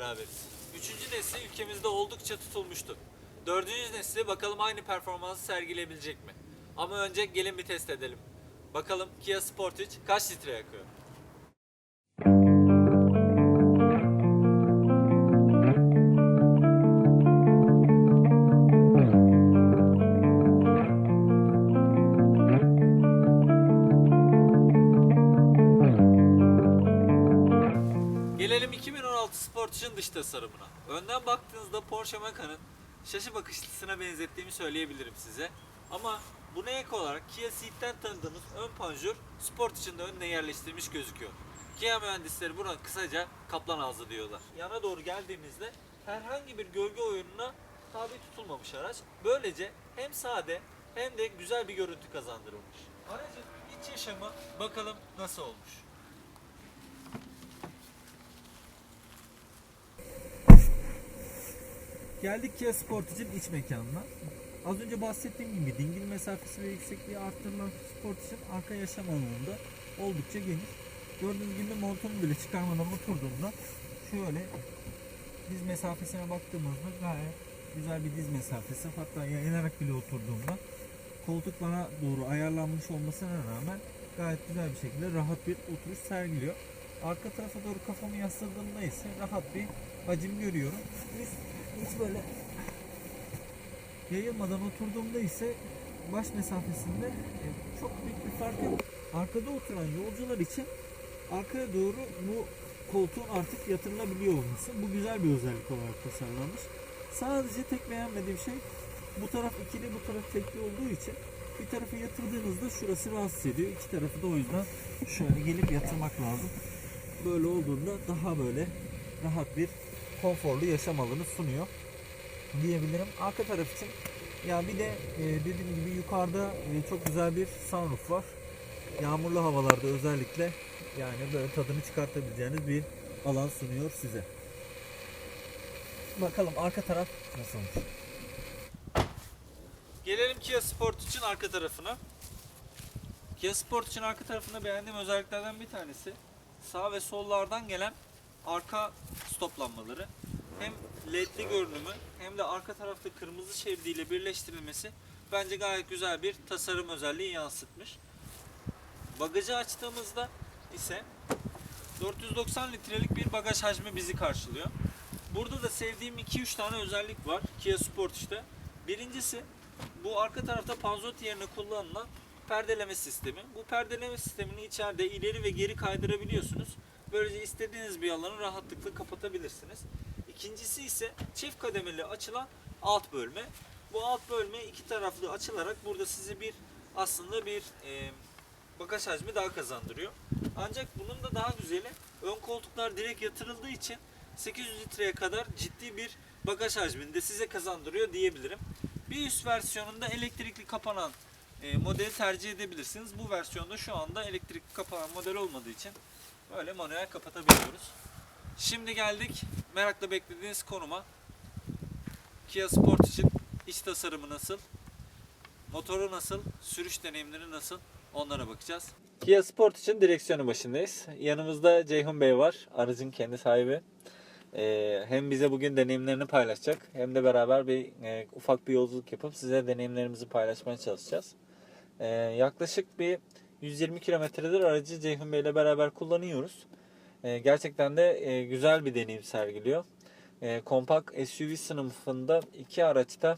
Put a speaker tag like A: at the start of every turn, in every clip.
A: beraberiz. Üçüncü nesli ülkemizde oldukça tutulmuştu. Dördüncü nesli bakalım aynı performansı sergileyebilecek mi? Ama önce gelin bir test edelim. Bakalım Kia Sportage kaç litre yakıyor? 2016 Sportage'ın dış tasarımına. Önden baktığınızda Porsche Macan'ın şaşı bakışlısına benzettiğimi söyleyebilirim size. Ama buna ek olarak Kia Ceed'den tanıdığımız ön panjur Sportage'ın da önüne yerleştirilmiş gözüküyor. Kia mühendisleri buna kısaca kaplan ağzı diyorlar. Yana doğru geldiğimizde herhangi bir gölge oyununa tabi tutulmamış araç. Böylece hem sade hem de güzel bir görüntü kazandırılmış. Aracın iç yaşamı bakalım nasıl olmuş. Geldik Kia Sportage'ın iç mekanına. Az önce bahsettiğim gibi dingil mesafesi ve yüksekliği arttırılan Sportage'ın arka yaşam alanında oldukça geniş. Gördüğünüz gibi montumu bile çıkarmadan oturduğumda şöyle diz mesafesine baktığımızda gayet güzel bir diz mesafesi. Hatta yayılarak bile oturduğumda koltuk bana doğru ayarlanmış olmasına rağmen gayet güzel bir şekilde rahat bir oturuş sergiliyor. Arka tarafa doğru kafamı yasladığımda ise rahat bir hacim görüyorum. Üst, hiç böyle yayılmadan oturduğumda ise baş mesafesinde e, çok büyük bir fark yok. Arkada oturan yolcular için arkaya doğru bu koltuğun artık yatırılabiliyor olması. Bu güzel bir özellik olarak tasarlanmış. Sadece tek beğenmediğim şey bu taraf ikili bu taraf tekli olduğu için bir tarafı yatırdığınızda şurası rahatsız ediyor. İki tarafı da o yüzden şöyle gelip yatırmak lazım. Böyle olduğunda daha böyle rahat bir konforlu yaşam alanı sunuyor diyebilirim. Arka taraf için ya bir de e, dediğim gibi yukarıda e, çok güzel bir sunroof var. Yağmurlu havalarda özellikle yani böyle tadını çıkartabileceğiniz bir alan sunuyor size. Bakalım arka taraf nasılmış? Gelelim Kia Sport için arka tarafına. Kia Sport için arka tarafında beğendiğim özelliklerden bir tanesi sağ ve sollardan gelen arka stoplanmaları. Hem ledli görünümü hem de arka tarafta kırmızı şeridiyle birleştirilmesi bence gayet güzel bir tasarım özelliği yansıtmış. Bagajı açtığımızda ise 490 litrelik bir bagaj hacmi bizi karşılıyor. Burada da sevdiğim 2-3 tane özellik var Kia Sportage'da. Birincisi bu arka tarafta panzot yerine kullanılan perdeleme sistemi. Bu perdeleme sistemini içeride ileri ve geri kaydırabiliyorsunuz. Böylece istediğiniz bir alanı rahatlıkla kapatabilirsiniz. İkincisi ise çift kademeli açılan alt bölme. Bu alt bölme iki taraflı açılarak burada size bir aslında bir e, bagaj hacmi daha kazandırıyor. Ancak bunun da daha güzeli ön koltuklar direkt yatırıldığı için 800 litreye kadar ciddi bir bagaj hacmini de size kazandırıyor diyebilirim. Bir üst versiyonunda elektrikli kapanan e, modeli tercih edebilirsiniz. Bu versiyonda şu anda elektrikli kapanan model olmadığı için böyle manuel kapatabiliyoruz. Şimdi geldik merakla beklediğiniz konuma. Kia Sport için iç tasarımı nasıl? Motoru nasıl? Sürüş deneyimleri nasıl? Onlara bakacağız. Kia Sport için direksiyonu başındayız. Yanımızda Ceyhun Bey var. Aracın kendi sahibi. Ee, hem bize bugün deneyimlerini paylaşacak hem de beraber bir e, ufak bir yolculuk yapıp size deneyimlerimizi paylaşmaya çalışacağız. Ee, yaklaşık bir 120 kilometredir aracı Ceyhun Bey ile beraber kullanıyoruz. Ee, gerçekten de e, güzel bir deneyim sergiliyor. E, kompakt SUV sınıfında iki araçta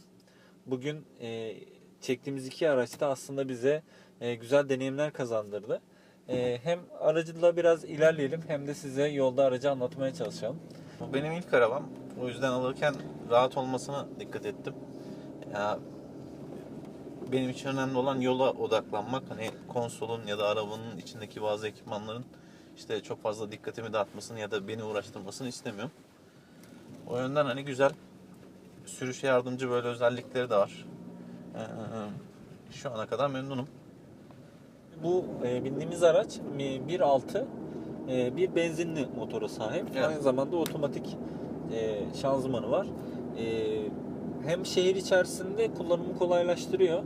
A: bugün e, çektiğimiz iki araçta aslında bize e, güzel deneyimler kazandırdı. E, hem aracıyla biraz ilerleyelim hem de size yolda aracı anlatmaya çalışalım.
B: Bu benim ilk arabam. O yüzden alırken rahat olmasına dikkat ettim. Ya benim için önemli olan yola odaklanmak. Hani konsolun ya da arabanın içindeki bazı ekipmanların işte çok fazla dikkatimi dağıtmasını ya da beni uğraştırmasını istemiyorum. O yönden hani güzel sürüşe yardımcı böyle özellikleri de var. Ee, şu ana kadar memnunum.
A: Bu e, bindiğimiz araç e, 1.6 e, bir benzinli motora sahip.
B: Evet.
A: Aynı zamanda otomatik e, şanzımanı var. E, hem şehir içerisinde kullanımı kolaylaştırıyor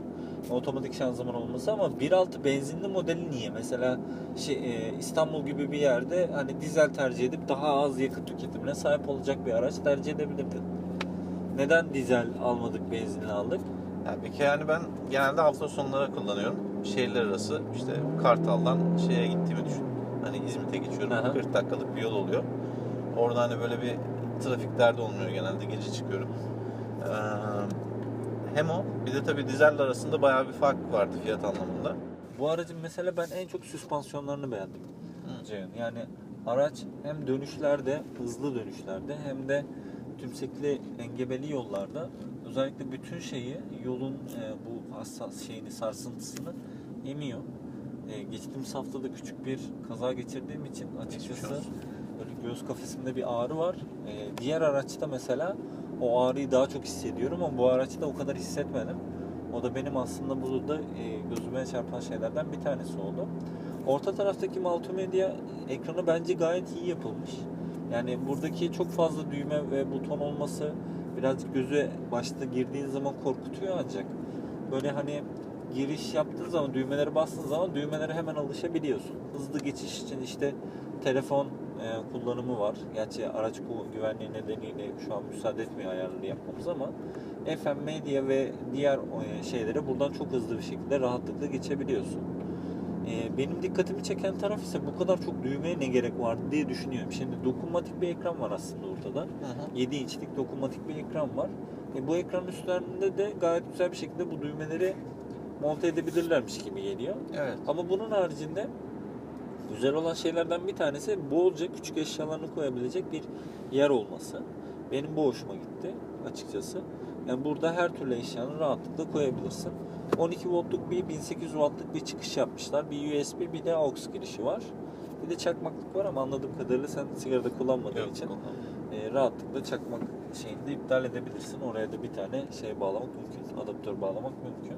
A: otomatik şanzıman olması ama 1.6 benzinli modeli niye? Mesela şey, e, İstanbul gibi bir yerde hani dizel tercih edip daha az yakıt tüketimine sahip olacak bir araç tercih edebilirdin. Neden dizel almadık, benzinli aldık?
B: Yani bir yani ben genelde hafta sonları kullanıyorum. Şehirler arası işte Kartal'dan şeye gittiğimi düşün. Hani İzmit'e geçiyorum.
A: Aha.
B: 40 dakikalık bir yol oluyor. Orada hani böyle bir trafik derdi olmuyor genelde. Gece çıkıyorum. Ee, hem o bir de tabii dizel arasında bayağı bir fark vardı fiyat anlamında.
A: Bu aracın mesela ben en çok süspansiyonlarını beğendim.
B: Hı.
A: Ceyhun. Yani araç hem dönüşlerde, hızlı dönüşlerde hem de tümsekli engebeli yollarda özellikle bütün şeyi yolun e, bu hassas şeyini sarsıntısını emiyor. E, geçtiğimiz hafta da küçük bir kaza geçirdiğim için açıkçası böyle göğüs kafesimde bir ağrı var. E, diğer araçta mesela o ağrıyı daha çok hissediyorum ama bu araçta o kadar hissetmedim. O da benim aslında burada e, gözüme çarpan şeylerden bir tanesi oldu. Orta taraftaki multimedya ekranı bence gayet iyi yapılmış. Yani buradaki çok fazla düğme ve buton olması birazcık göze başta girdiğin zaman korkutuyor ancak böyle hani giriş yaptığın zaman düğmelere bastığın zaman düğmelere hemen alışabiliyorsun. Hızlı geçiş için işte telefon e, kullanımı var. Gerçi araç güvenliği nedeniyle şu an müsaade etmiyor ayarları yapmamız ama FM medya ve diğer e, şeylere buradan çok hızlı bir şekilde rahatlıkla geçebiliyorsun. E, benim dikkatimi çeken taraf ise bu kadar çok düğmeye ne gerek vardı diye düşünüyorum. Şimdi dokunmatik bir ekran var aslında ortada. 7 inçlik dokunmatik bir ekran var. E, bu ekranın üstlerinde de gayet güzel bir şekilde bu düğmeleri monte edebilirlermiş gibi geliyor.
B: Evet.
A: Ama bunun haricinde güzel olan şeylerden bir tanesi bolca küçük eşyalarını koyabilecek bir yer olması. Benim bu hoşuma gitti açıkçası. Yani burada her türlü eşyanı rahatlıkla koyabilirsin. 12 voltluk bir 1800 wattlık bir çıkış yapmışlar. Bir USB bir de aux girişi var. Bir de çakmaklık var ama anladığım kadarıyla sen sigarada kullanmadığın
B: Yok,
A: için e, rahatlıkla çakmak şeyini de iptal edebilirsin. Oraya da bir tane şey bağlamak mümkün. Adaptör bağlamak mümkün.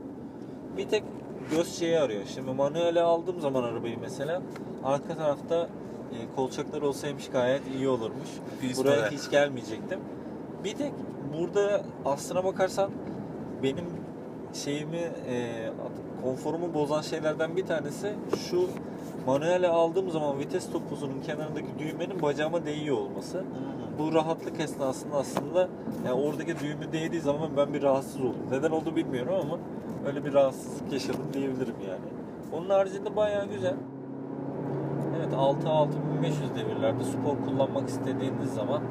A: Bir tek göz şeyi arıyor. Şimdi manuele aldığım zaman arabayı mesela arka tarafta e, kolçaklar olsaymış gayet iyi olurmuş.
B: Pis
A: Buraya hiç gelmeyecektim. Bir tek burada aslına bakarsan benim şeyimi e, konforumu bozan şeylerden bir tanesi şu manuele aldığım zaman vites topuzunun kenarındaki düğmenin bacağıma değiyor olması. Bu rahatlık esnasında aslında yani oradaki düğümü değdiği zaman ben bir rahatsız oldum. Neden oldu bilmiyorum ama öyle bir rahatsızlık yaşadım diyebilirim yani. Onun haricinde bayağı güzel. Evet 6-6500 devirlerde spor kullanmak istediğiniz zaman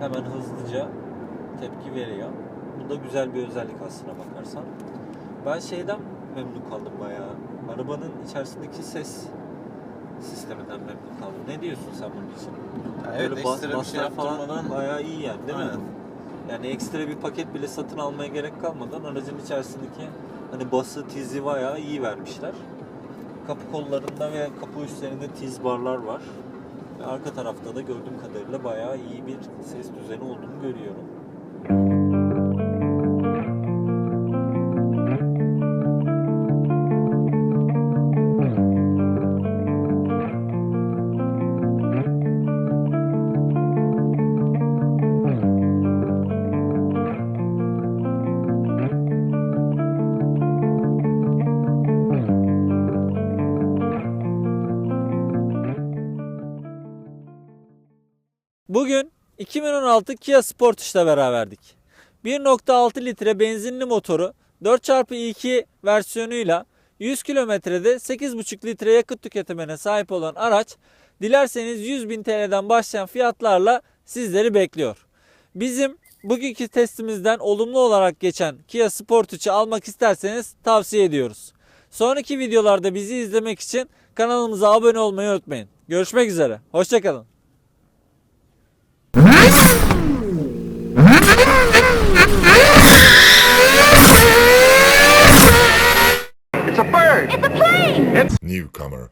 A: hemen hızlıca tepki veriyor. Bu da güzel bir özellik aslına bakarsan. Ben şeyden memnun kaldım bayağı. Arabanın içerisindeki ses sisteminden memnun kaldım. Ne diyorsun sen bunun için?
B: Ha, evet
A: Böyle bas-
B: ekstra bir şey yaptırmadan
A: bayağı iyi yani değil mi?
B: Aynen.
A: Yani ekstra bir paket bile satın almaya gerek kalmadan aracın içerisindeki hani bası tizi bayağı iyi vermişler. Kapı kollarında ve kapı üstlerinde tiz barlar var. Ve arka tarafta da gördüğüm kadarıyla bayağı iyi bir ses düzeni olduğunu görüyorum. Bugün 2016 Kia Sportage'la beraberdik. 1.6 litre benzinli motoru 4x2 versiyonuyla 100 kilometrede 8.5 litre yakıt tüketimine sahip olan araç dilerseniz 100.000 TL'den başlayan fiyatlarla sizleri bekliyor. Bizim bugünkü testimizden olumlu olarak geçen Kia Sportage'ı almak isterseniz tavsiye ediyoruz. Sonraki videolarda bizi izlemek için kanalımıza abone olmayı unutmayın. Görüşmek üzere. Hoşçakalın.
C: It's a bird! It's a plane!
D: It's newcomer.